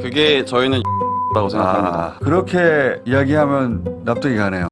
그게 저희는 라고 생각합니다. 아, 그렇게 이야기하면 납득이 가네요.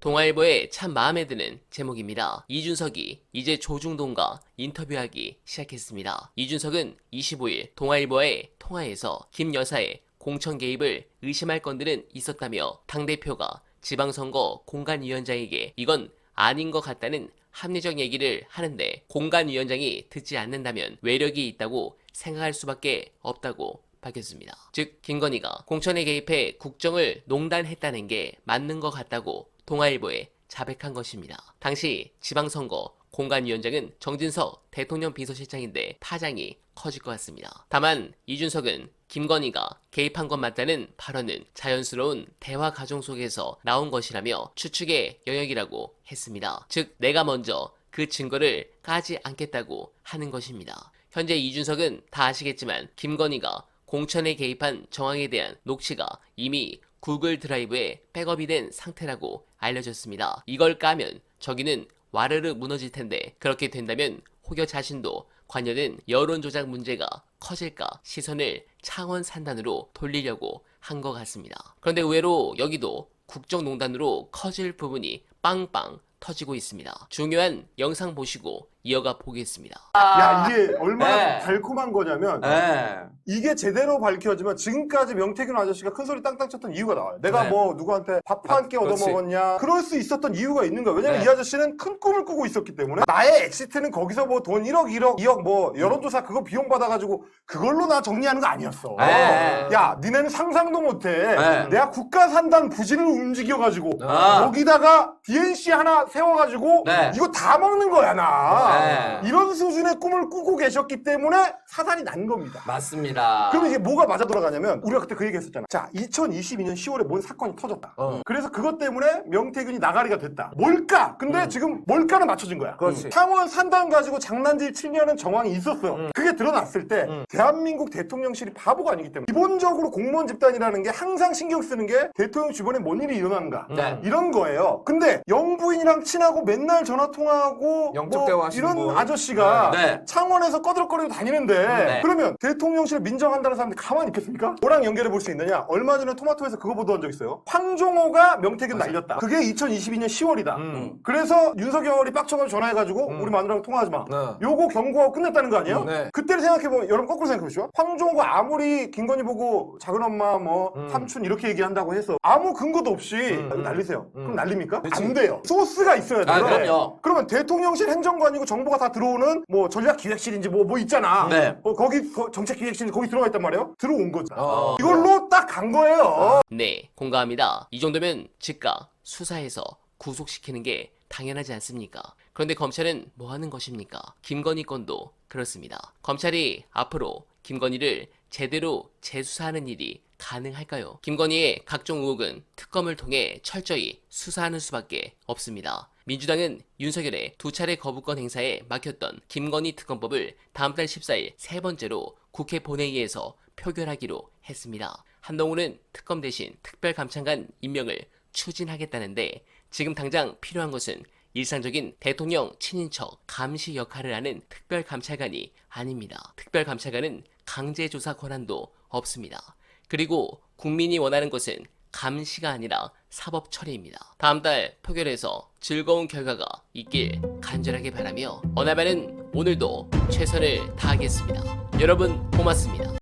동아일보에 참 마음에 드는 제목입니다. 이준석이 이제 조중동과 인터뷰하기 시작했습니다. 이준석은 25일 동아일보와의 통화에서 김 여사의 공천 개입을 의심할 건들은 있었다며 당대표가 지방선거 공간위원장에게 이건 아닌 것 같다는 합리적 얘기를 하는데 공간위원장이 듣지 않는다면 외력이 있다고 생각할 수밖에 없다고 밝혔습니다. 즉 김건희가 공천에 개입해 국정을 농단했다는 게 맞는 것 같다고 동아일보에 자백한 것입니다. 당시 지방선거 공간위원장은 정진석 대통령 비서실장인데 파장이 커질 것 같습니다. 다만 이준석은 김건희가 개입한 것 맞다는 발언은 자연스러운 대화 과정 속에서 나온 것이라며 추측의 영역이라고 했습니다. 즉 내가 먼저 그 증거를 까지 않겠다고 하는 것입니다. 현재 이준석은 다 아시겠지만 김건희가 공천에 개입한 정황에 대한 녹취가 이미 구글 드라이브에 백업이 된 상태라고 알려졌습니다. 이걸 까면 저기는 와르르 무너질 텐데 그렇게 된다면 혹여 자신도 관여된 여론조작 문제가 커질까 시선을 창원 산단으로 돌리려고 한 것 같습니다. 그런데 의외로 여기도 국정농단으로 커질 부분이 빵빵 터지고 있습니다. 중요한 영상 보시고 이어가 보겠습니다. 야 이게 얼마나 네. 달콤한 거냐면 네. 이게 제대로 밝혀지면 지금까지 명태균 아저씨가 큰 소리 땅땅 쳤던 이유가 나와요. 내가 네. 뭐 누구한테 밥 한 끼 그렇지. 얻어먹었냐. 그럴 수 있었던 이유가 있는 거야. 왜냐면 네. 이 아저씨는 큰 꿈을 꾸고 있었기 때문에 나의 엑시트는 거기서 뭐 돈 1억, 1억, 2억 뭐 여론조사 그거 비용 받아가지고 그걸로 나 정리하는 거 아니었어. 네. 야 니네는 상상도 못해. 네. 내가 국가 산단 부진을 움직여가지고 아. 여기다가 DNC 하나 세워가지고 네. 이거 다 먹는 거야 나. 네. 이런 수준의 꿈을 꾸고 계셨기 때문에 사단이 난 겁니다. 맞습니다. 그럼 이게 뭐가 맞아 돌아가냐면 우리가 그때 그 얘기 했었잖아. 자, 2022년 10월에 뭔 사건이 터졌다. 어. 그래서 그것 때문에 명태균이 나가리가 됐다. 뭘까? 근데 지금 뭘까는 맞춰진 거야. 음. 그렇지. 창원 산단 가지고 장난질 치려는 정황이 있었어요. 음. 그게 드러났을 때 대한민국 대통령실이 바보가 아니기 때문에 기본적으로 공무원 집단이라는 게 항상 신경 쓰는 게 대통령 주변에 뭔 일이 일어나는가 네. 이런 거예요. 근데 영 부인이랑 친하고 맨날 전화 통화하고 영적 뭐 대화하시는 이런 분. 아저씨가 네. 창원에서 꺼들거리고 다니는데 네. 그러면 대통령실을 민정한다는 사람들이 가만히 있겠습니까? 뭐랑 연결해 볼 수 있느냐? 얼마 전에 토마토에서 그거 보도한 적 있어요. 황종호가 명태균 날렸다. 그게 2022년 10월이다. 음. 그래서 윤석열이 빡쳐가지고 전화해가지고 우리 마누라랑 통화하지 마. 네. 요거 경고하고 끝냈다는 거 아니에요? 음, 네. 그때를 생각해보면 여러분 거꾸로 생각해보시죠. 황종호가 아무리 김건희 보고 작은 엄마 뭐 음. 삼촌 이렇게 얘기한다고 해서 아무 근거도 없이 이거 날리세요. 음. 그럼 날립니까? 그치. 안 돼요. 소스 가 있어야 돼요. 아, 그럼요. 그러면 대통령실 행정관이고 정보가 다 들어오는 뭐 전략기획실인지 뭐 뭐 있잖아. 네. 어, 거기 거- 정책기획실 거기 들어가 있단 말이에요. 들어온 거죠. 어. 이걸로 딱 간 거예요. 네, 공감합니다. 이 정도면 즉각 수사해서 구속시키는 게 당연하지 않습니까? 그런데 검찰은 뭐 하는 것입니까? 김건희 건도 그렇습니다. 검찰이 앞으로 김건희를 제대로 재수사하는 일이 가능할까요? 김건희의 각종 의혹은 특검을 통해 철저히 수사하는 수밖에 없습니다. 민주당은 윤석열의 두 차례 거부권 행사에 막혔던 김건희 특검법을 다음 달 14일 세 번째로 국회 본회의에서 표결하기로 했습니다. 한동훈은 특검 대신 특별감찰관 임명을 추진하겠다는데 지금 당장 필요한 것은 일상적인 대통령 친인척 감시 역할을 하는 특별감찰관이 아닙니다. 특별감찰관은 강제 조사 권한도 없습니다. 그리고 국민이 원하는 것은 감시가 아니라 사법 처리입니다. 다음 달 표결에서 즐거운 결과가 있길 간절하게 바라며 어나바는 오늘도 최선을 다하겠습니다. 여러분 고맙습니다.